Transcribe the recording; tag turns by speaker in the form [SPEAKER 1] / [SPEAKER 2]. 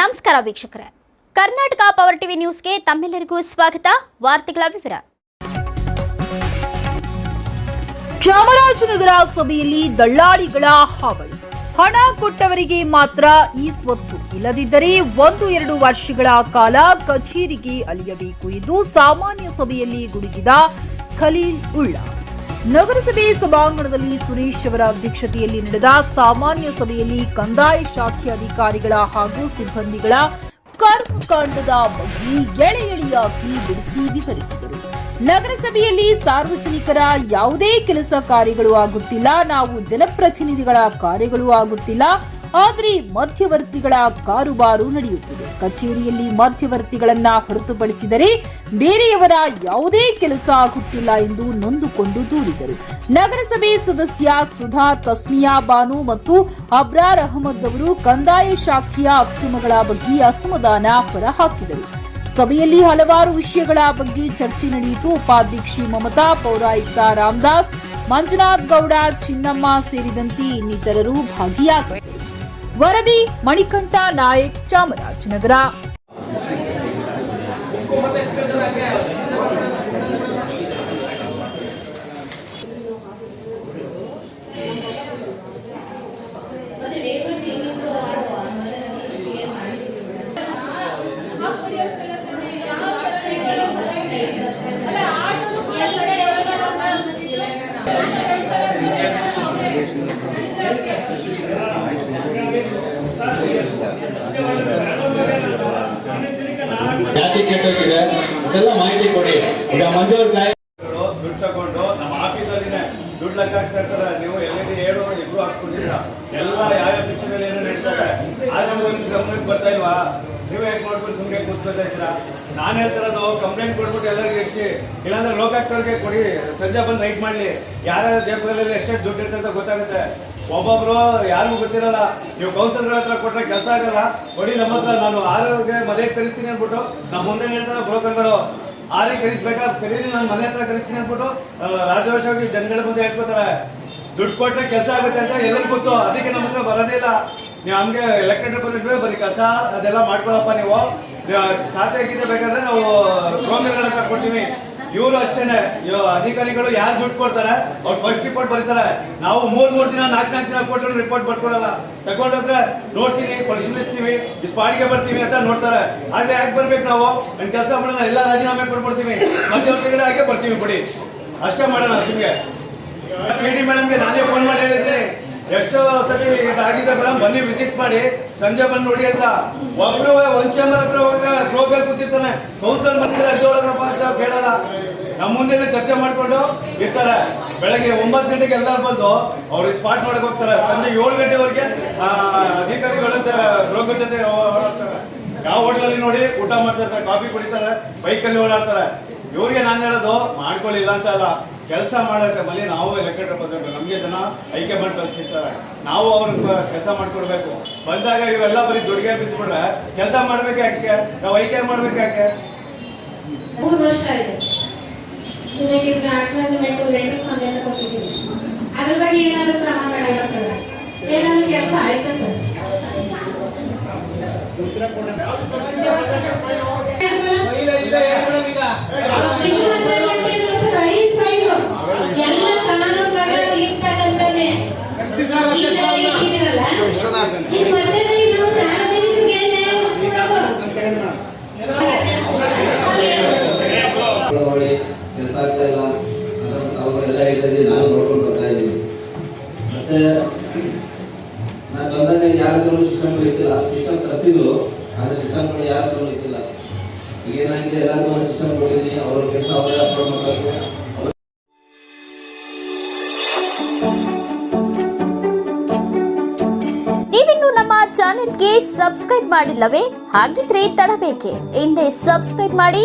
[SPEAKER 1] ನಮಸ್ಕಾರ ವೀಕ್ಷಕರೇ. Karnataka power TV ನ್ಯೂಸ್ಗೆ ತಮ್ಮೆಲ್ಲರಿಗೂ ಸ್ವಾಗತ. ವಾರ್ತೆಗಳ ವಿವರ.
[SPEAKER 2] ಚಾಮರಾಜನಗರ ಸಭೆಯಲ್ಲಿ ದಳ್ಳಾಳಿಗಳ ಹಾವಳಿ. ಹಣ ಕೊಟ್ಟವರಿಗೆ ಮಾತ್ರ ಈ ಸ್ವತ್ತು ಇಲ್ಲದಿದ್ದರೆ ಒಂದು ಎರಡು ವರ್ಷಗಳ ಕಾಲ ಕಚೇರಿಗೆ ಅಲಿಯಬೇಕು ಎಂದು ಸಾಮಾನ್ಯ ಸಭೆಯಲ್ಲಿ ಗುಡುಗಿದ ಖಲೀಲ್ ಉಳ್ಳ. ನಗರಸಭೆ ಸಭಾಂಗಣದಲ್ಲಿ ಸುರೇಶ್ ಅವರ ಅಧ್ಯಕ್ಷತೆಯಲ್ಲಿ ನಡೆದ ಸಾಮಾನ್ಯ ಸಭೆಯಲ್ಲಿ ಕಂದಾಯ ಶಾಖೆ ಅಧಿಕಾರಿಗಳ ಹಾಗೂ ಸಿಬ್ಬಂದಿಗಳ ಕರ್ಮಕಾಂಡದ ಬಗ್ಗೆ ಎಳೆ ಎಳೆಯಾಗಿ ಬಿಡಿಸಿ ವಿವರಿಸಿದರು. ನಗರಸಭೆಯಲ್ಲಿ ಸಾರ್ವಜನಿಕರ ಯಾವುದೇ ಕೆಲಸ ಕಾರ್ಯಗಳು ಆಗುತ್ತಿಲ್ಲ, ನಾವು ಜನಪ್ರತಿನಿಧಿಗಳ ಕಾರ್ಯಗಳು ಆಗುತ್ತಿಲ್ಲ ಆದರೆ ಮಧ್ಯವರ್ತಿಗಳ ಕಾರುಬಾರು ನಡೆಯುತ್ತಿದೆ. ಕಚೇರಿಯಲ್ಲಿ ಮಧ್ಯವರ್ತಿಗಳನ್ನ ಹೊರತುಪಡಿಸಿದರೆ ಬೇರೆಯವರ ಯಾವುದೇ ಕೆಲಸ ಆಗುತ್ತಿಲ್ಲ ಎಂದು ನೊಂದುಕೊಂಡು ದೂರಿದರು. ನಗರಸಭೆ ಸದಸ್ಯ ಸುಧಾ ತಸ್ಮಿಯಾ ಬಾನು ಮತ್ತು ಅಬ್ರಾರ್ ಅಹಮದ್ ಅವರು ಕಂದಾಯ ಶಾಖೆಯ ಅಕ್ರಮಗಳ ಬಗ್ಗೆ ಅಸಮಾಧಾನ ಹೊರಹಾಕಿದರು. ಸಭೆಯಲ್ಲಿ ಹಲವಾರು ವಿಷಯಗಳ ಬಗ್ಗೆ ಚರ್ಚೆ ನಡೆಯಿತು. ಉಪಾಧ್ಯಕ್ಷೆ ಮಮತಾ, ಪೌರಾಯುಕ್ತ ರಾಮದಾಸ್, ಮಂಜುನಾಥ್ ಗೌಡ, ಚಿನ್ನಮ್ಮ ಸೇರಿದಂತೆ ಇನ್ನಿತರರು ಭಾಗಿಯಾಗಿದ್ದರು. ವರದಿ ಮಣಿಕಂಠ ನಾಯಕ್ ಚಾಮರಾಜನಗರ.
[SPEAKER 3] ಇದೆಲ್ಲ ಮಾಹಿತಿ ಕೊಡಿ. ಈಗ ಮಂಜು
[SPEAKER 4] ದುಡ್ಡು ತಗೊಂಡು ನಮ್ಮ ಆಫೀಸಲ್ಲಿನೇ ದುಡ್ಡು ಲೆಕ್ಕ ಹಾಕ್ತಾ ನೀವು ಎಲ್ಲಿ ಹೇಳು ಇಬ್ರು ಹಾಕ್ಸ್ಕೊಂಡಿಲ್ಲ ಎಲ್ಲ ಯಾವ ಶಿಕ್ಷಣದಲ್ಲಿ ಏನೋ ನಡೀತಾರೆ ಆದ್ರೆ ಒಂದು ಗಮನಕ್ಕೆ ಬರ್ತಾ ಇಲ್ವಾ? ನೀವು ಯಾಕೆ ಮಾಡ್ಕೊಂಡು ಸುಮ್ಮನೆ ಕೂತ್ಕೊಳ್ತಾ ಇದ್ದೀರಾ? ನಾನು ಹೇಳ್ತಿರೋದು ಕಂಪ್ಲೇಂಟ್ ಕೊಡ್ಬಿಟ್ಟು ಎಲ್ಲರಿಗೂ ಎಷ್ಟು ಇಲ್ಲಾಂದ್ರೆ ಲೋಕಾಯುಕ್ತವ್ರಿಗೆ ಕೊಡಿ, ಸಂಜೆ ಬಂದು ರೈಟ್ ಮಾಡಲಿ. ಯಾರ ಜೇಬುಗಳಲ್ಲಿ ಎಷ್ಟೆಷ್ಟು ದುಡ್ಡು ಇರ್ತದೆ ಅಂತ ಗೊತ್ತಾಗುತ್ತೆ. ಒಬ್ಬೊಬ್ರು ಯಾರಿಗೂ ಗೊತ್ತಿರಲ್ಲ. ನೀವು ಕೌನ್ಸಿಲರ್ ಹತ್ರ ಕೊಟ್ರೆ ಕೆಲಸ ಆಗಲ್ಲ. ಕೊಡಿ ನಮ್ಮ ಹತ್ರ ನಾನು ಆರೋಗ್ಯ ಮನೆಗೆ ಕರಿಸ್ತೀನಿ ಅಂದ್ಬಿಟ್ಟು ನಮ್ಮ ಮುಂದೆ ಹೇಳ್ತಾರೆ ಬ್ರೋಕರ್ಗಳು ಆರೇ ಕರಿಸ್ಬೇಕಾ? ಕರೀರಿ, ನಾನು ಮನೆ ಹತ್ರ ಕರಿಸ್ತೀನಿ ಅಂದ್ಬಿಟ್ಟು ರಾಜವಶವಾಗಿ ಜನಗಳ ಮುಂದೆ ಹೇಳ್ಕೊತಾರೆ. ದುಡ್ಡು ಕೊಟ್ಟರೆ ಕೆಲಸ ಆಗುತ್ತೆ ಅಂತ ಎಲ್ಲರಿಗೂ ಗೊತ್ತು. ಅದಕ್ಕೆ ನಮ್ಮ ಹತ್ರ ಬರೋದೇ ಇಲ್ಲ. ನೀವು ಹಂಗೆ ಎಲೆಕ್ಟ್ರಿಕ್ ಬಂದಿದ್ವಿ ಬರೀ ಕಸ, ಅದೆಲ್ಲ ಮಾಡ್ಕೊಳಪ್ಪ ನೀವು. ಖಾತೆ ಗೀತೆ ಬೇಕಾದ್ರೆ ನಾವು ಬ್ರೋಕರ್ಗಳ ಹತ್ರ ಕೊಡ್ತೀವಿ. ಇವರು ಅಷ್ಟೇನೆ. ಅಧಿಕಾರಿಗಳು ಯಾರು ದುಡ್ಡು ಕೊಡ್ತಾರೆ? ಅವ್ರು ಫಸ್ಟ್ ರಿಪೋರ್ಟ್ ಬರೀತಾರೆ. ನಾವು ಮೂರ್ ಮೂರ್ ದಿನ, ನಾಲ್ಕು ನಾಲ್ಕು ದಿನ ಕೊಟ್ಟು ರಿಪೋರ್ಟ್ ಬರ್ಕೊಡಲ್ಲ ತಗೊಂಡ್ರೆ ನೋಡ್ತೀನಿ, ಪರಿಶೀಲಿಸ್ತೀವಿ, ಈ ಸ್ಪಾಟ್ಗೆ ಬರ್ತೀವಿ ಅಂತ ನೋಡ್ತಾರೆ. ಆದ್ರೆ ಯಾಕೆ ಬರ್ಬೇಕು ನಾವು? ನನ್ ಕೆಲಸ ಮಾಡೋಣ, ಎಲ್ಲ ರಾಜೀನಾಮೆ ಕೊಟ್ಬಿಡ್ತೀವಿ. ಮಧ್ಯವರ್ತಿಗಳೇ ಹಾಗೆ ಬರ್ತೀವಿ ಬಿಡಿ. ಅಷ್ಟೇ ಮಾಡೋಣ ಸುಮ್ಗೆ. ಡಿ ಮೇಡಮ್ಗೆ ನಾನೇ ಫೋನ್ ಮಾಡಿ ಹೇಳಿದ್ರಿ ಎಷ್ಟೋ ಸತಿ ಇದಾಗಿದೆ ಮೇಡಮ್ ಬನ್ನಿ ವಿಸಿಟ್ ಮಾಡಿ. ಸಂಜೆ ಬಂದು ನೋಡಿ ಅಂತ. ಒಬ್ರು ಒಂದ್ ಚೇಂಬರ್ ಹತ್ರ ಹೋಗ ಕೌನ್ಸಿಲ್ ಬಂದಿದ್ರೆ ಅಜ್ಜೊಳಗಪ್ಪ ಅಂತ ಕೇಳಲ್ಲ. ನಮ್ಮ ಮುಂದೆನೆ ಚರ್ಚೆ ಮಾಡ್ಕೊಂಡು ಇರ್ತಾರೆ. ಬೆಳಗ್ಗೆ ಒಂಬತ್ತು ಗಂಟೆಗೆ ಎಲ್ಲರೂ ಬಂದು ಅವ್ರಿಗೆ ಸ್ಪಾಟ್ ಮಾಡಕ್ ಹೋಗ್ತಾರೆ. ಸಂಜೆ ಏಳು ಗಂಟೆವರೆಗೆ ಅಧಿಕಾರಿಗಳು ರೋಗ ಜೊತೆ ಯಾವ ಹೋಟ್ಲಲ್ಲಿ ನೋಡಿ ಊಟ ಮಾಡ್ತಿರ್ತಾರೆ, ಕಾಫಿ ಕುಡಿತಾರೆ ಬೈಕಲ್ಲಿ ಓಡಾಡ್ತಾರೆ. ಇವ್ರಿಗೆ ನಾನು ಹೇಳೋದು, ಮಾಡ್ಕೊಳ್ಳಿಲ್ಲ ಅಂತ ಅಲ್ಲ. ಕೆಲಸ ಮಾಡೋಕ್ಕೆ ಬಲ್ಲಿ ನಾವು ಎಲೆಕ್ಟೆಡ್ ರೆಪ್ರೆಸೆಂಟೇಟಿವ್ ನಮಗೆ ಜನ ಐಕೆ ಮಾಡಿ ಕಳಿಸಿರ್ತಾರೆ ನಾವು ಅವ್ರಿಗೆ ಕೆಲಸ ಮಾಡಿಕೊಡ್ಬೇಕು. ಬಂದಾಗ ಇವೆಲ್ಲ ಬರೀ ದುಡ್ಗೆ ಬಿದ್ದುಬಿಟ್ರೆ ಕೆಲಸ ಮಾಡ್ಬೇಕು ಯಾಕೆ? ನಾವು ಐಕೆ ಮಾಡ್ಬೇಕು ಯಾಕೆ?
[SPEAKER 5] ಮೂರು ವರ್ಷ ಆಯ್ತು. ನಿಮಗೆ ಅಕ್ನಾಲಜ್ಮೆಂಟ್ ಲೆಟರ್ ಸಮೇತ ಕೊಟ್ಟಿದ್ದೀವಿ ಅದ್ರ ಬಗ್ಗೆ ಏನಾದರೂ ಕ್ರಮ ತಗೊಂಡ ಸರ್. ಏನಾದ್ರು ಕೆಲಸ ಆಯ್ತಾ ಸರ್? ಇಲ್ಲ
[SPEAKER 3] ಅವರೆಲ್ಲ ಹೇಳಿದ್ರೆ ನಾನು ನೋಡ್ಕೊಂಡು ಬರ್ತಾ ಇದ್ದೀನಿ. ಮತ್ತೆ, ನಾನು ಬಂದಾಗ ಯಾರಾದ್ರೂ ಸಿಸ್ಟಮ್ಗಳು ಇತ್ತಿಲ್ಲ ಸಿಸ್ಟಮ್ ತರಿಸಿದ್ರು ಆದರೆ ಸಿಸ್ಟಮ್ಗಳು ಯಾರಾದ್ರೂ ಇತ್ತಿಲ್ಲ ಈಗ ಏನಾಗಿದೆ ಒಂದು ಸಿಸ್ಟಮ್ ಕೊಟ್ಟಿದ್ದೀನಿ ಅವ್ರ ಕೆಲಸ ಅವರೇ ಅಪ್ಲೋಡ್ ಮಾಡಬೇಕು
[SPEAKER 1] ಚಾನೆಲ್ಗೆ ಸಬ್ಸ್ಕ್ರೈಬ್ ಮಾಡಿಲ್ಲವೇ? ಹಾಗಿದ್ರೆ ತಡಬೇಕೆ. ಹಿಂದೆ ಸಬ್ಸ್ಕ್ರೈಬ್ ಮಾಡಿ